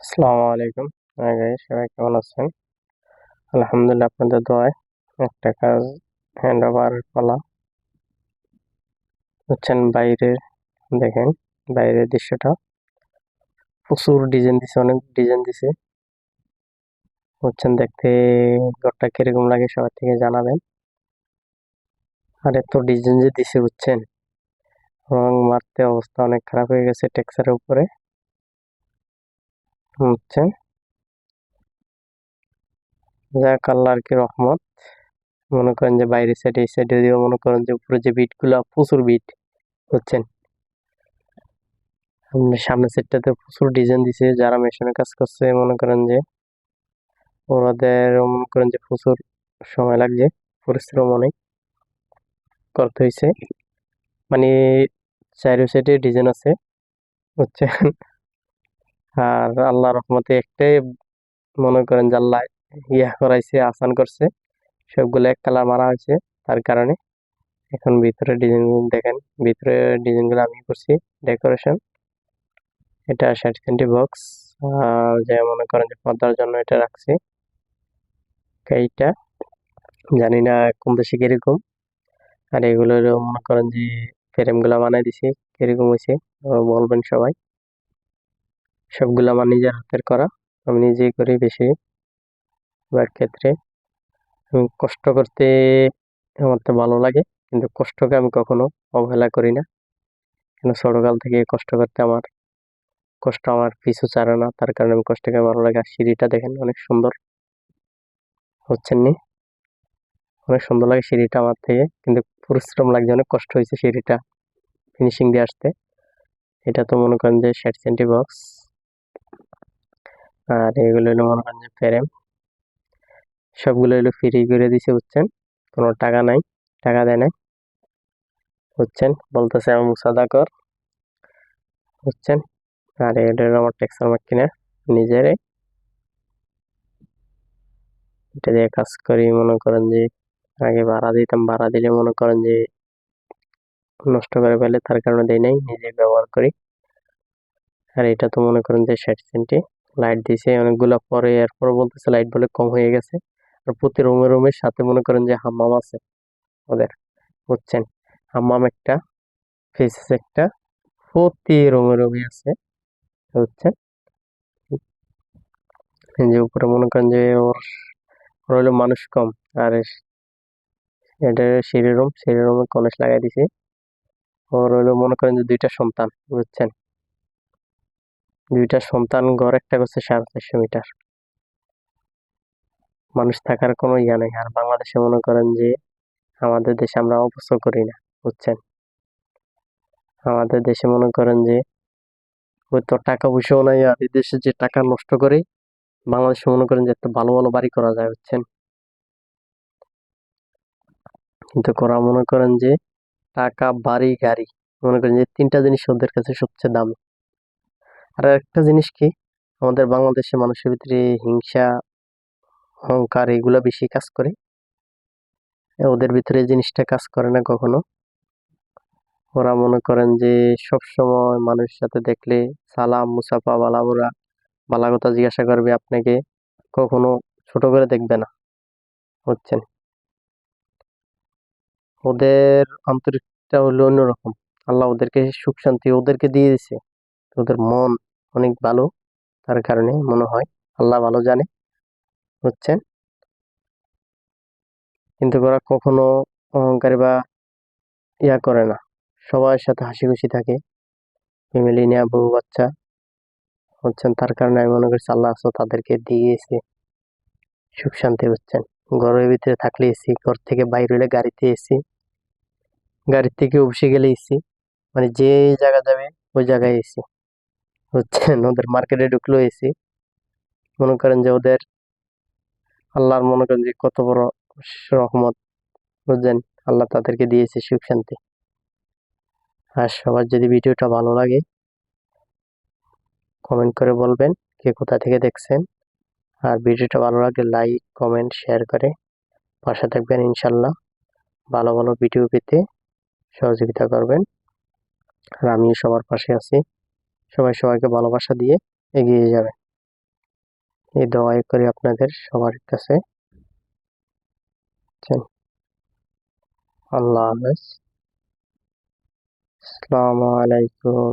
আসসালামু আলাইকুম। গাইস, সবাই কেমন আছেন? আলহামদুলিল্লাহ, আপনাদের দোয়ায় একটা কাজ হ্যান্ড ওভার পালা হচ্ছেন বাইরের, দেখেন, বাইরের দৃশ্যটা। প্রচুর ডিজাইন দিছে, অনেক ডিজাইন দিছে। হচ্ছেন দেখতে ঘরটা কীরকম লাগে সবার থেকে জানাবেন। আর এত ডিজাইন যে দিছে, বুঝছেন? রং মারতে অবস্থা অনেক খারাপ হয়ে গেছে টেক্সারের উপরে। হচ্ছে। যাক, আল্লাহর কি রহমত। মনে করেন যে বাইরে সাইডে এই সাইডে দিয়েও মনে করেন যে উপরে যে বিটগুলা প্রচুর বিট হচ্ছেন সামনের সেটটাতে প্রচুর ডিজাইন দিছে, যারা মেশিনের কাজ করছে, মনে করেন যে ওনাদের মনে করেন যে প্রচুর সময় লাগছে পরিশ্রম অনেক করতে হয়েছে মানে চাইরো সাইডে ডিজাইন আছে হচ্ছে আর আল্লাহ রহমতে একটাই মনে করেন যে আল্লাহ ইয়া করাইছে আসান করছে। সবগুলো এক কালার মারা হয়েছে, তার কারণে এখন ভিতরে ডিজাইন দেখেন, ভিতরে ডিজাইনগুলো আমি করছি ডেকোরেশন এটা ষাট সেন্টি বক্স যে মনে করেন যে পর্দার জন্য এটা রাখছি। এইটা জানি না কোন দেশে কীরকম। আর এগুলো মনে করেন যে ফ্রেমগুলো বানাই দিছি, কীরকম হয়েছে বলবেন সবাই। সবগুলো আমার নিজের হাতের করা। আমি নিজেই করি বেশি ক্ষেত্রে। আমি কষ্ট করতে আমার তো ভালো লাগে, কিন্তু কষ্টকে আমি কখনো অবহেলা করি না। কিন্তু ছোটকাল থেকে কষ্ট করতে আমার, কষ্ট আমার পিছু ছাড়ে না। তার কারণে আমি কষ্টকে ভালো লাগে। আর সিঁড়িটা দেখেন, অনেক সুন্দর। হচ্ছেন নি? অনেক সুন্দর লাগে সিঁড়িটা আমার থেকে। কিন্তু পরিশ্রম লাগছে, অনেক কষ্ট হয়েছে সিঁড়িটা। ফিনিশিং দিয়ে আসতে। এটা তো মনে করেন যে ষাট সেন্টি বক্স আর এগুলো হলো মনে করেন যে ফ্রেম সবগুলো হলো ফ্রি করে দিছে, বুঝছেন? কোনো টাকা নাই, টাকা দেয় নাই, বুঝছেন? বলতেছে আমি মুসাদা কর, বুঝছেন? আর এটা আমার টেক্সার কিনা, নিজের। এটা দিয়ে কাজ করি, মনে করেন যে আগে ভাড়া দিতাম, ভাড়া দিলে মনে করেন যে নষ্ট করে ফেলে, তার কারণে দেয় নাই, নিজে ব্যবহার করি। আর এটা তো মনে করেন যে ষাট সেন্টি লাইট দিছে, অনেকগুলো পরে এরপর বলতেছে লাইট বলে কম হয়ে গেছে। আর প্রতি রুমে রুমের সাথে মনে করেন যে হাম্মাম আছে। ওদের, বুঝছেন? হাম্মাম একটা ফেসেস একটা, প্রতি রুমে রুমে আছে, বুঝছেন? যে উপরে মনে করেন যে ওর হইল মানুষ কম, আর এটা সিঁড়ি রুম সিঁড়ি রুমে কলেজ লাগাই দিছি। ওর হইল মনে করেন যে দুইটা সন্তান, বুঝছেন? দুইটা সন্তান, ঘর একটা করছে সাড়ে চারশো মিটার। মানুষ থাকার কোনো ইয়া নেই। আর বাংলাদেশে মনে করেন যে আমাদের দেশে আমরা অপছন্দ করি না, বুঝছেন? আমাদের দেশে মনে করেন যে ওই তো টাকা পয়সাও নাই আর এই দেশে যে টাকা নষ্ট করে, বাংলাদেশে মনে করেন যে এত ভালো ভালো বাড়ি করা যায়, বুঝছেন? কিন্তু করা মনে করেন যে টাকা, বাড়ি, গাড়ি, মনে করেন যে তিনটা জিনিস ওদের কাছে সবচেয়ে দাম। আর একটা জিনিস কি? আমাদের বাংলাদেশে মানুষের ভিতরে হিংসা, অহংকার এগুলো বেশি কাজ করে। ওদের ভিতরে জিনিসটা কাজ করে না কখনো। ওরা মনে করেন যে সব সময় মানুষের সাথে দেখলে, সালাম, মুসাফা, বালাবুরা বালা কথা জিজ্ঞাসা করবে আপনাকে। কখনো ছোট করে দেখবে না। বুঝছেন? ওদের আন্তরিকটা হলো অন্যরকম। আল্লাহ ওদেরকে সুখ শান্তি ওদেরকে দিয়ে দিছে ওদের মন অনেক ভালো তার কারণে মনে হয় আল্লাহ ভালো জানে, বুঝছেন? কিন্তু ওরা কখনো অহংকারী বা ইয়া করে না। সবার সাথে হাসি খুশি থাকে, ফ্যামিলি নিয়ে বউ, বাচ্চা হচ্ছেন তার কারণে আমি মনে করছি আল্লাহ আসো তাদেরকে দিয়েছে সুখ শান্তি হচ্ছেন ঘরের ভিতরে থাকলে এসি ঘর থেকে বাইরে হলে গাড়িতে এসি গাড়ির থেকে অফিসে গেলে এসি মানে যে জায়গা যাবে ওই জায়গায় এসি হচ্ছেন ওদের মার্কেটে ঢুকলো এসি। মনে করেন যে ওদের আল্লাহর মনে করেন যে কত বড় রহমত। বুঝছেন? আল্লাহ তাদেরকে দিয়েছে সুখ শান্তি। আর সবার যদি ভিডিওটা ভালো লাগে কমেন্ট করে বলবেন কে কোথা থেকে দেখছেন। আর ভিডিওটা ভালো লাগলে লাইক কমেন্ট শেয়ার করে পাশে থাকবেন ইনশাল্লাহ। ভালো ভালো ভিডিও পেতে সহযোগিতা করবেন। আর আমিও সবার পাশে আছি। সবাই সবাইকে ভালোবাসা দিয়ে এগিয়ে যাবে। এই দোয়াই করি আপনাদের সবার কাছে। আল্লাহ হাফেজ। আসসালামু আলাইকুম।